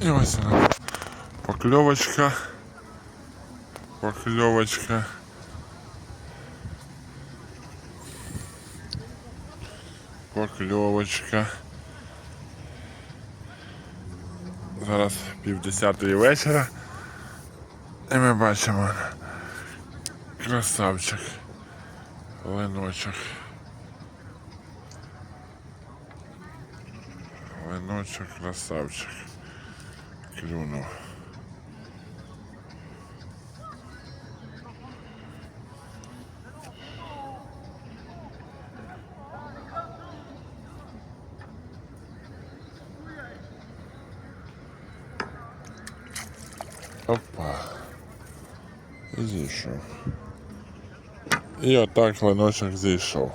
І ось вона. Покльовочка. Покльовочка. Покльовочка. Зараз півдесятої вечора. І ми бачимо красавчик. Леночок. Леночок, красавчик. Клюнув. Опа. І зійшов. І отак леночок зійшов.